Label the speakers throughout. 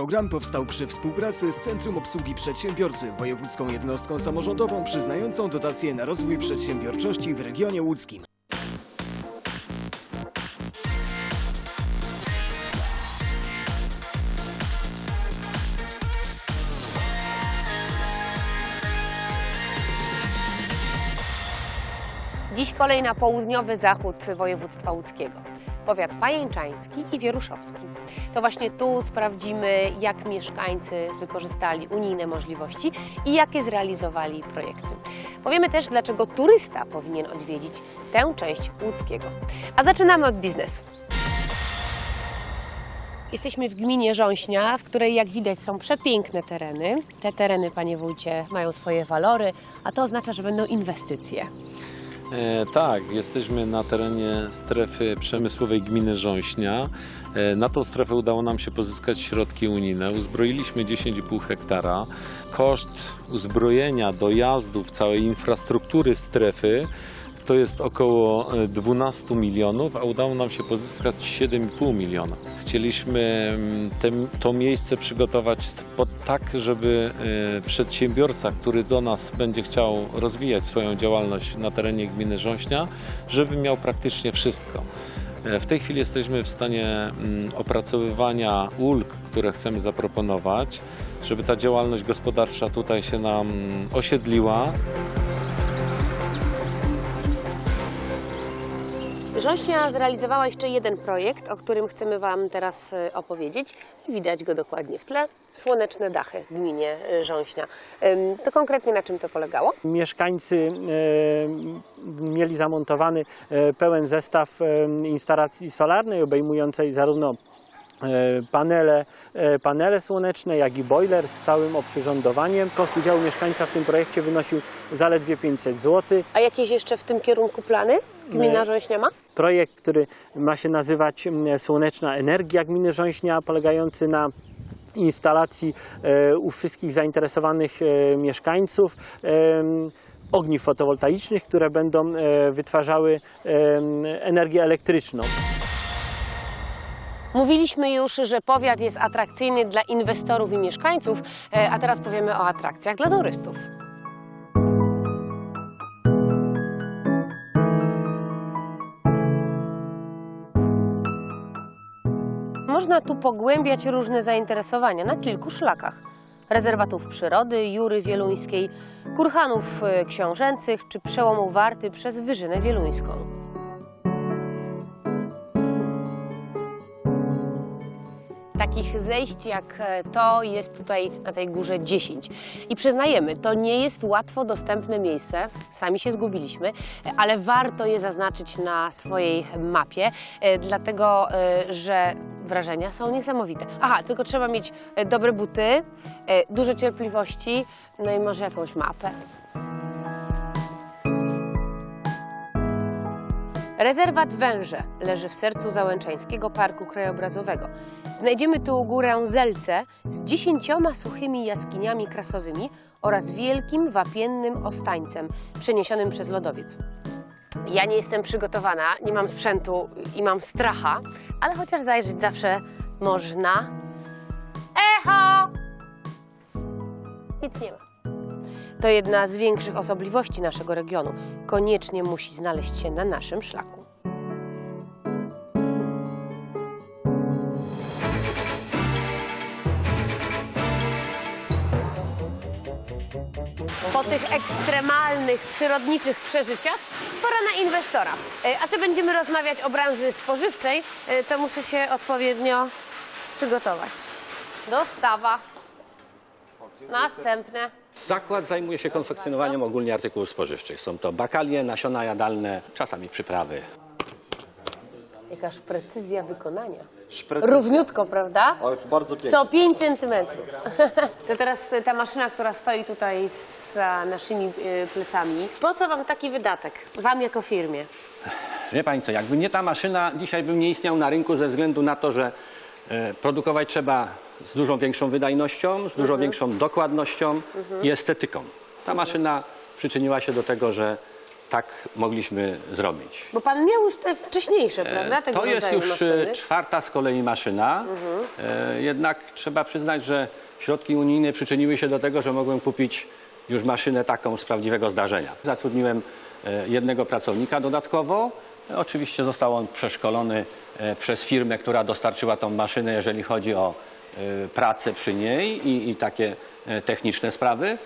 Speaker 1: Program powstał przy współpracy z Centrum Obsługi Przedsiębiorcy, wojewódzką jednostką samorządową przyznającą dotacje na rozwój przedsiębiorczości w regionie łódzkim.
Speaker 2: Dziś kolej na południowy zachód województwa łódzkiego. Powiat pajęczański i wieruszowski. To właśnie tu sprawdzimy, jak mieszkańcy wykorzystali unijne możliwości i jakie zrealizowali projekty. Powiemy też, dlaczego turysta powinien odwiedzić tę część łódzkiego. A zaczynamy od biznesu. Jesteśmy w gminie Rząśnia, w której jak widać są przepiękne tereny. Te tereny, panie wójcie, mają swoje walory, a to oznacza, że będą inwestycje.
Speaker 3: E, tak, jesteśmy na terenie strefy przemysłowej gminy Rząśnia. E, na tą strefę udało nam się pozyskać środki unijne. Uzbroiliśmy 10,5 hektara. Koszt uzbrojenia dojazdów całej infrastruktury strefy to jest około e, 12 milionów, a udało nam się pozyskać 7,5 miliona. Chcieliśmy mm, tem- to miejsce przygotować pod, tak, żeby e, przedsiębiorca, który do nas będzie chciał rozwijać swoją działalność na terenie gminy Rząśnia, żeby miał praktycznie wszystko. E, W tej chwili jesteśmy w stanie mm, opracowywania ulg, które chcemy zaproponować, żeby ta działalność gospodarcza tutaj się nam mm, osiedliła.
Speaker 2: Rząśnia zrealizowała jeszcze jeden projekt, o którym chcemy Wam teraz e, opowiedzieć. Widać go dokładnie w tle. Słoneczne dachy w gminie e, Rząśnia. To konkretnie na czym to polegało?
Speaker 4: Mieszkańcy e, mieli zamontowany pełen zestaw instalacji solarnej obejmującej zarówno panele, e, panele słoneczne, jak i boiler z całym oprzyrządowaniem. Koszt udziału mieszkańca w tym projekcie wynosił zaledwie 500 zł.
Speaker 2: A jakieś jeszcze w tym kierunku plany gmina
Speaker 4: Nie.
Speaker 2: Rząśnia ma?
Speaker 4: Projekt, który ma się nazywać Słoneczna Energia Gminy Rząśnia, polegający na instalacji e, u wszystkich zainteresowanych e, mieszkańców ogniw fotowoltaicznych, które będą e, wytwarzały energię elektryczną.
Speaker 2: Mówiliśmy już, że powiat jest atrakcyjny dla inwestorów i mieszkańców, e, a teraz powiemy o atrakcjach dla turystów. Można tu pogłębiać różne zainteresowania na kilku szlakach. Rezerwatów przyrody, Jury Wieluńskiej, kurhanów e, książęcych czy przełomu Warty przez Wyżynę Wieluńską. Takich zejść jak e, to jest tutaj na tej górze 10. I przyznajemy, to nie jest łatwo dostępne miejsce, sami się zgubiliśmy, ale warto je zaznaczyć na swojej mapie, e, dlatego e, że wrażenia są niesamowite. Aha, tylko trzeba mieć dobre buty, dużo cierpliwości, no i może jakąś mapę. Rezerwat Węże leży w sercu Załęczeńskiego Parku Krajobrazowego. Znajdziemy tu górę Zelce z dziesięcioma suchymi jaskiniami krasowymi oraz wielkim wapiennym ostańcem przeniesionym przez lodowiec. Ja nie jestem przygotowana, nie mam sprzętu i mam stracha, ale chociaż zajrzeć zawsze można. Echo! Nic nie ma. To jedna z większych osobliwości naszego regionu. Koniecznie musi znaleźć się na naszym szlaku. Po tych ekstremalnych, przyrodniczych przeżyciach pora na inwestora. E, A że będziemy rozmawiać o branży spożywczej, e, to muszę się odpowiednio przygotować. Dostawa. Następne.
Speaker 5: Zakład zajmuje się konfekcjonowaniem ogólnie artykułów spożywczych. Są to bakalie, nasiona jadalne, czasami przyprawy.
Speaker 2: Jakaż precyzja wykonania.
Speaker 6: Szprecyzja.
Speaker 2: Równiutko, prawda?
Speaker 6: Ale bardzo pięknie.
Speaker 2: Co 5 centymetrów. To teraz ta maszyna, która stoi tutaj za naszymi y, plecami. Po co wam taki wydatek? Wam jako firmie?
Speaker 5: Wie Pani co, jakby nie ta maszyna, dzisiaj bym nie istniał na rynku ze względu na to, że e, produkować trzeba z dużą większą wydajnością, z dużo większą dokładnością i estetyką. Ta maszyna przyczyniła się do tego, że tak mogliśmy zrobić.
Speaker 2: Bo pan miał już te wcześniejsze, prawda? Tego
Speaker 5: To jest już e,
Speaker 2: maszyny.
Speaker 5: czwarta z kolei maszyna. E, Jednak trzeba przyznać, że środki unijne przyczyniły się do tego, że mogłem kupić już maszynę taką z prawdziwego zdarzenia. Zatrudniłem e, jednego pracownika dodatkowo. Oczywiście został on przeszkolony e, przez firmę, która dostarczyła tą maszynę, jeżeli chodzi o e, pracę przy niej i, i takie e, techniczne sprawy.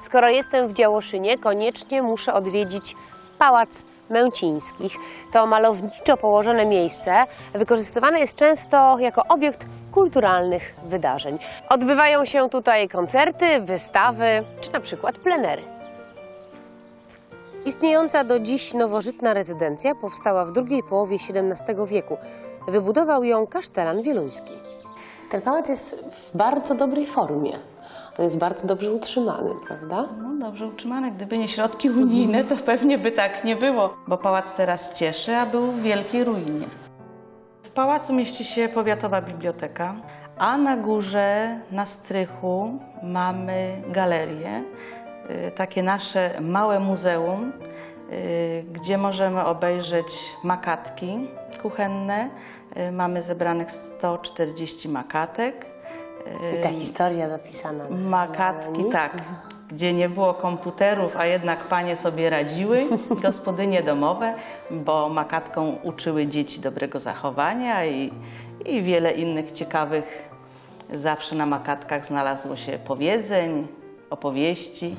Speaker 2: Skoro jestem w Działoszynie, koniecznie muszę odwiedzić Pałac Męcińskich. To malowniczo położone miejsce wykorzystywane jest często jako obiekt kulturalnych wydarzeń. Odbywają się tutaj koncerty, wystawy czy na przykład plenery. Istniejąca do dziś nowożytna rezydencja powstała w drugiej połowie XVII wieku. Wybudował ją kasztelan wieluński. Ten pałac jest w bardzo dobrej formie. On jest bardzo dobrze utrzymany, prawda?
Speaker 6: No dobrze utrzymane. Gdyby nie środki unijne, to pewnie by tak nie było, bo pałac teraz cieszy, a był w wielkiej ruinie. W pałacu mieści się powiatowa biblioteka, a na górze, na strychu mamy galerię, takie nasze małe muzeum, y, gdzie możemy obejrzeć makatki kuchenne. Y, Mamy zebranych 140 makatek. Y,
Speaker 2: I ta historia zapisana. na-
Speaker 6: Makatki, tak. Gdzie nie było komputerów, a jednak panie sobie radziły, gospodynie domowe, bo makatką uczyły dzieci dobrego zachowania i, i wiele innych ciekawych. Zawsze na makatkach znalazło się powiedzeń, opowieści.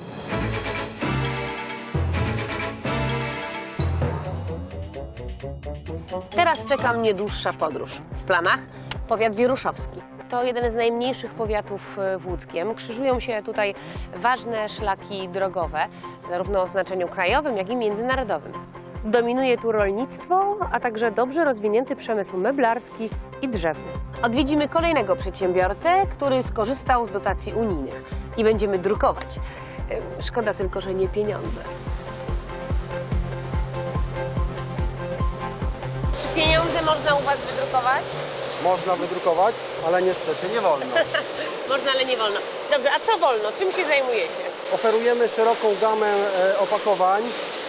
Speaker 2: Teraz czeka mnie dłuższa podróż. W planach powiat wieruszowski. To jeden z najmniejszych powiatów e, w Łódzkiem. Krzyżują się tutaj ważne szlaki drogowe, zarówno o znaczeniu krajowym, jak i międzynarodowym. Dominuje tu rolnictwo, a także dobrze rozwinięty przemysł meblarski i drzewny. Odwiedzimy kolejnego przedsiębiorcę, który skorzystał z dotacji unijnych i będziemy drukować. E, Szkoda tylko, że nie pieniądze. Czy pieniądze można u Was wydrukować?
Speaker 7: Można wydrukować, ale niestety nie wolno.
Speaker 2: Można, ale nie wolno. Dobrze, a co wolno? Czym się zajmujecie?
Speaker 7: Oferujemy szeroką gamę e, opakowań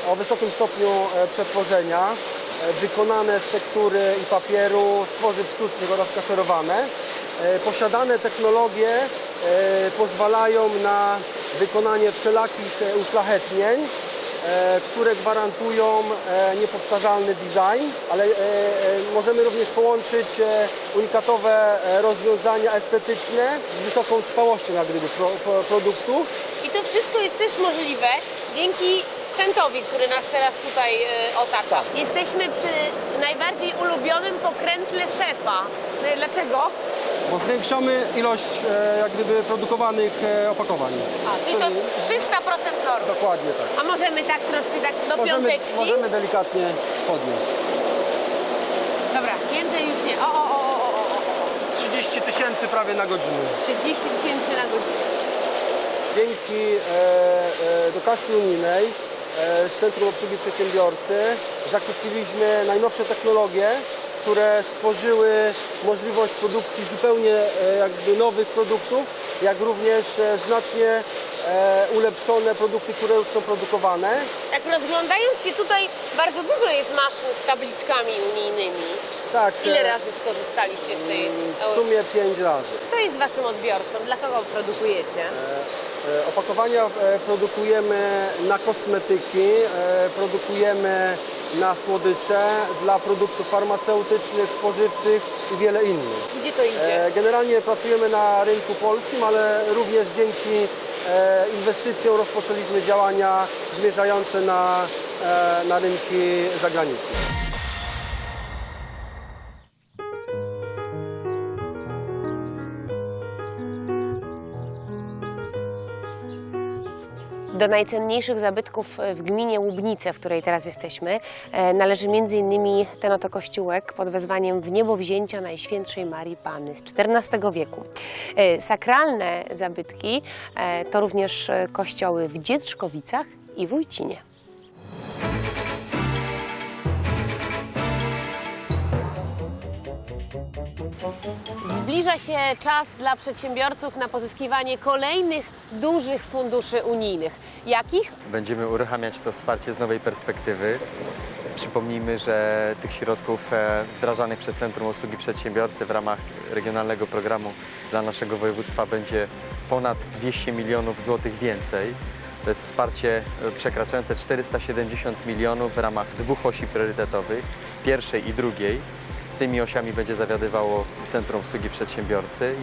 Speaker 7: o wysokim stopniu e, przetworzenia, wykonane z tektury i papieru, z tworzyw sztucznych oraz kaszerowane. E, Posiadane technologie e, pozwalają na wykonanie wszelakich e, uszlachetnień, e, które gwarantują e, niepowtarzalny design, ale e, e, możemy również połączyć e, unikatowe e, rozwiązania estetyczne z wysoką trwałością pro, produktu.
Speaker 2: I to wszystko jest też możliwe dzięki sprzętowi, który nas teraz tutaj e, otacza. Jesteśmy przy najbardziej ulubionym pokrętle szefa. I Dlaczego?
Speaker 7: Bo zwiększamy ilość e, jak gdyby produkowanych e, opakowań.
Speaker 2: A, czyli to 300% norm.
Speaker 7: Dokładnie tak.
Speaker 2: A możemy tak troszkę tak do
Speaker 7: Możemy,
Speaker 2: piąteczki?
Speaker 7: możemy delikatnie podnieść.
Speaker 2: Dobra, więcej już nie. O, o, o, o, o, o.
Speaker 7: 30 tysięcy prawie na godzinę.
Speaker 2: 30 tysięcy na godzinę.
Speaker 7: Dzięki e, e, dotacji unijnej e, z Centrum Obsługi Przedsiębiorcy zakupiliśmy najnowsze technologie, które stworzyły możliwość produkcji zupełnie e, jakby nowych produktów, jak również e, znacznie e, ulepszone produkty, które już są produkowane.
Speaker 2: Tak rozglądając się tutaj, bardzo dużo jest maszyn z tabliczkami unijnymi.
Speaker 7: Tak,
Speaker 2: Ile
Speaker 7: e,
Speaker 2: razy skorzystaliście z tej...
Speaker 7: w sumie 5 razy.
Speaker 2: Kto jest waszym odbiorcą? Dla kogo produkujecie?
Speaker 7: E, Opakowania e, produkujemy na kosmetyki, e, produkujemy na słodycze, dla produktów farmaceutycznych, spożywczych i wiele innych.
Speaker 2: Gdzie to idzie?
Speaker 7: Generalnie pracujemy na rynku polskim, ale również dzięki inwestycjom rozpoczęliśmy działania zmierzające na, na rynki zagraniczne.
Speaker 2: Do najcenniejszych zabytków w gminie Łubnice, w której teraz jesteśmy, e, należy m.in. ten oto kościółek pod wezwaniem w niebo wzięcia Najświętszej Marii Panny z XIV wieku. E, Sakralne zabytki e, to również e, kościoły w Dzietrzkowicach i w Ujcinie. Zbliża się czas dla przedsiębiorców na pozyskiwanie kolejnych dużych funduszy unijnych. Jakich?
Speaker 8: Będziemy uruchamiać to wsparcie z nowej perspektywy. Przypomnijmy, że tych środków e, wdrażanych przez Centrum Obsługi Przedsiębiorcy w ramach regionalnego programu dla naszego województwa będzie ponad 200 milionów złotych więcej. To jest wsparcie e, przekraczające 470 milionów w ramach dwóch osi priorytetowych, pierwszej i drugiej. Tymi osiami będzie zawiadywało Centrum Obsługi Przedsiębiorcy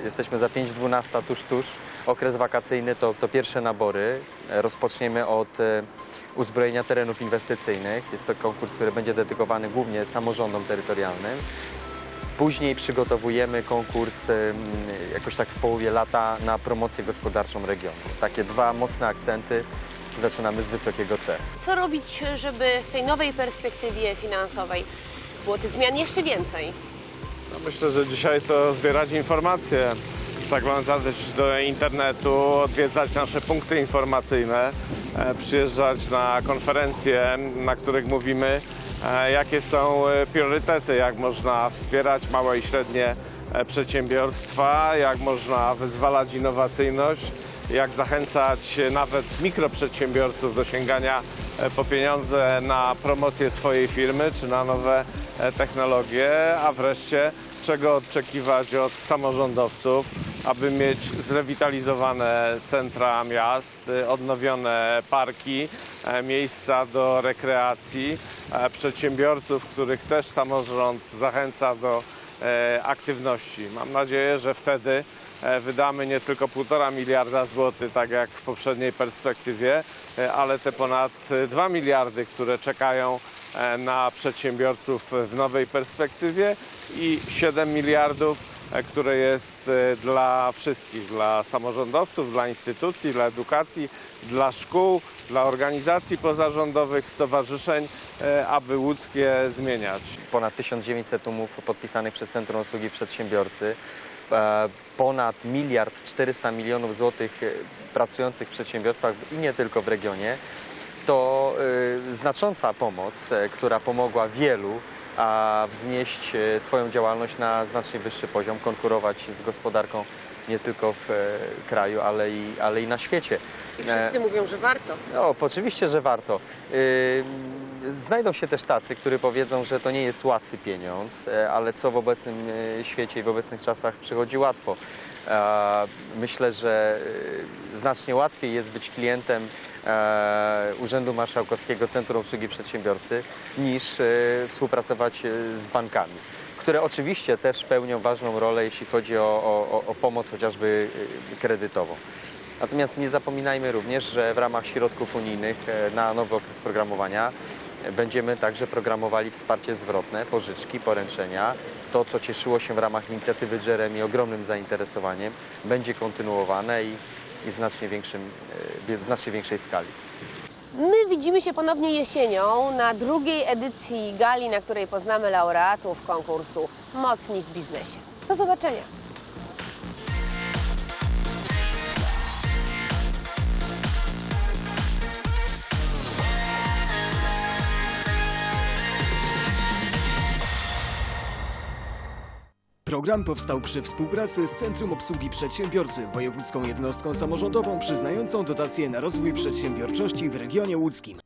Speaker 8: i jesteśmy za 5.12 tuż, tuż. Okres wakacyjny to, to pierwsze nabory. E, Rozpoczniemy od e, uzbrojenia terenów inwestycyjnych. Jest to konkurs, który będzie dedykowany głównie samorządom terytorialnym. Później przygotowujemy konkurs em, jakoś tak w połowie lata na promocję gospodarczą regionu. Takie dwa mocne akcenty. Zaczynamy z wysokiego C.
Speaker 2: Co robić, żeby w tej nowej perspektywie finansowej było tych zmian jeszcze więcej?
Speaker 9: No myślę, że dzisiaj to zbierać informacje, zaglądać do internetu, odwiedzać nasze punkty informacyjne, e, przyjeżdżać na konferencje, na których mówimy, e, jakie są e, priorytety, jak można wspierać małe i średnie przedsiębiorstwa, jak można wyzwalać innowacyjność, jak zachęcać nawet mikroprzedsiębiorców do sięgania po pieniądze na promocję swojej firmy czy na nowe technologie, a wreszcie czego oczekiwać od samorządowców, aby mieć zrewitalizowane centra miast, e, odnowione parki, e, miejsca do rekreacji, e, przedsiębiorców, których też samorząd zachęca do e, aktywności. Mam nadzieję, że wtedy e, wydamy nie tylko 1,5 miliarda złotych, tak jak w poprzedniej perspektywie, e, ale te ponad e, 2 miliardy, które czekają e, na przedsiębiorców w nowej perspektywie i 7 miliardów, e, które jest e, dla wszystkich, dla samorządowców, dla instytucji, dla edukacji, dla szkół, dla organizacji pozarządowych, stowarzyszeń, e, aby łódzkie zmieniać.
Speaker 8: ponad 1900 umów podpisanych przez Centrum Obsługi Przedsiębiorcy, e, ponad miliard 400 milionów złotych e, pracujących w przedsiębiorstwach i nie tylko w regionie, to e, znacząca pomoc, e, która pomogła wielu a wznieść e, swoją działalność na znacznie wyższy poziom, konkurować z gospodarką nie tylko w e, kraju, ale i, ale i na świecie.
Speaker 2: I wszyscy mówią, że warto.
Speaker 8: no, oczywiście, że warto. Ym, Znajdą się też tacy, którzy powiedzą, że to nie jest łatwy pieniądz, ale co w obecnym świecie i w obecnych czasach przychodzi łatwo. Myślę, że e, znacznie łatwiej jest być klientem e, Urzędu Marszałkowskiego Centrum Obsługi Przedsiębiorcy niż e, współpracować e, z bankami, które oczywiście też pełnią ważną rolę, jeśli chodzi o, o, o pomoc chociażby kredytową. Natomiast nie zapominajmy również, że w ramach środków unijnych na nowy okres programowania będziemy także programowali wsparcie zwrotne, pożyczki, poręczenia. To, co cieszyło się w ramach inicjatywy Jeremy ogromnym zainteresowaniem, będzie kontynuowane i, i znacznie większym, e, w znacznie większej skali.
Speaker 2: My widzimy się ponownie jesienią na drugiej edycji gali, na której poznamy laureatów konkursu Mocni w biznesie. Do zobaczenia.
Speaker 1: Program powstał przy współpracy z Centrum Obsługi Przedsiębiorcy, wojewódzką jednostką samorządową przyznającą dotacje na rozwój przedsiębiorczości w regionie łódzkim.